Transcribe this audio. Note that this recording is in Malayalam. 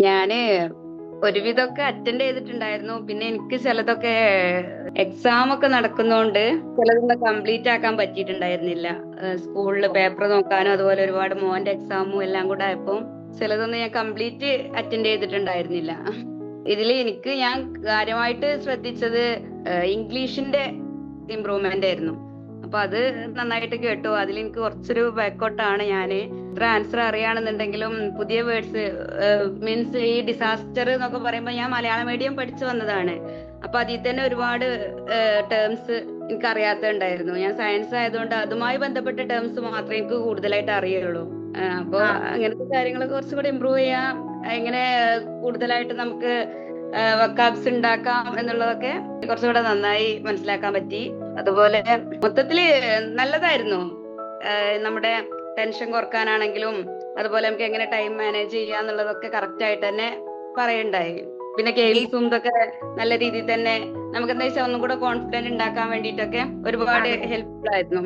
ഞാൻ ഒരുവിധമൊക്കെ അറ്റൻഡ് ചെയ്തിട്ടുണ്ടായിരുന്നു. പിന്നെ എനിക്ക് ചിലതൊക്കെ എക്സാം ഒക്കെ നടക്കുന്നോണ്ട് ചിലതൊന്നും കംപ്ലീറ്റ് ആക്കാൻ പറ്റിയിട്ടുണ്ടായിരുന്നില്ല. സ്കൂളിൽ പേപ്പർ നോക്കാനും അതുപോലെ ഒരുപാട് മോന്റെ എക്സാമും എല്ലാം കൂടെ ആയപ്പോ ചിലതൊന്നും ഞാൻ കംപ്ലീറ്റ് അറ്റൻഡ് ചെയ്തിട്ടുണ്ടായിരുന്നില്ല. ഇതിൽ എനിക്ക് ഞാൻ കാര്യമായിട്ട് ശ്രദ്ധിച്ചത് ഇംഗ്ലീഷിന്റെ ഇമ്പ്രൂവ്മെന്റ് ആയിരുന്നു. അപ്പൊ അത് നന്നായിട്ട് കേട്ടു. അതിൽ എനിക്ക് കുറച്ചൊരു ബാക്കോട്ടാണ് ഞാൻ ഇത്ര ആൻസർ അറിയാണെന്നുണ്ടെങ്കിലും പുതിയ വേർഡ്സ് മീൻസ് ഈ ഡിസാസ്റ്റർ എന്നൊക്കെ പറയുമ്പോൾ ഞാൻ മലയാളം മീഡിയം പഠിച്ചു വന്നതാണ്. അപ്പൊ അതിൽ തന്നെ ഒരുപാട് ടേംസ് എനിക്ക് അറിയാത്തുണ്ടായിരുന്നു ഞാൻ സയൻസ് ആയതുകൊണ്ട് അതുമായി ബന്ധപ്പെട്ട ടേംസ് മാത്രമേ എനിക്ക് കൂടുതലായിട്ട് അറിയുള്ളൂ. അപ്പൊ അങ്ങനത്തെ കാര്യങ്ങളൊക്കെ കുറച്ചുകൂടി ഇമ്പ്രൂവ് ചെയ്യാം. എങ്ങനെ കൂടുതലായിട്ട് നമുക്ക് വക്കാബ്സ് ഉണ്ടാക്കാം എന്നുള്ളതൊക്കെ കുറച്ചുകൂടെ നന്നായി മനസ്സിലാക്കാൻ പറ്റി. അതുപോലെ മൊത്തത്തിൽ നല്ലതായിരുന്നു. നമ്മുടെ ടെൻഷൻ കുറക്കാനാണെങ്കിലും അതുപോലെ നമുക്ക് എങ്ങനെ ടൈം മാനേജ് ചെയ്യാന്നുള്ളതൊക്കെ കറക്റ്റ് ആയിട്ട് തന്നെ പറയണ്ടായി. പിന്നെ കേൾസും ഇതൊക്കെ നല്ല രീതിയിൽ തന്നെ നമുക്ക് എന്താ വെച്ചാൽ ഒന്നും കൂടെ കോൺഫിഡന്റ് ഉണ്ടാക്കാൻ വേണ്ടിയിട്ടൊക്കെ ഒരുപാട് ഹെൽപ്ഫുൾ ആയിരുന്നു.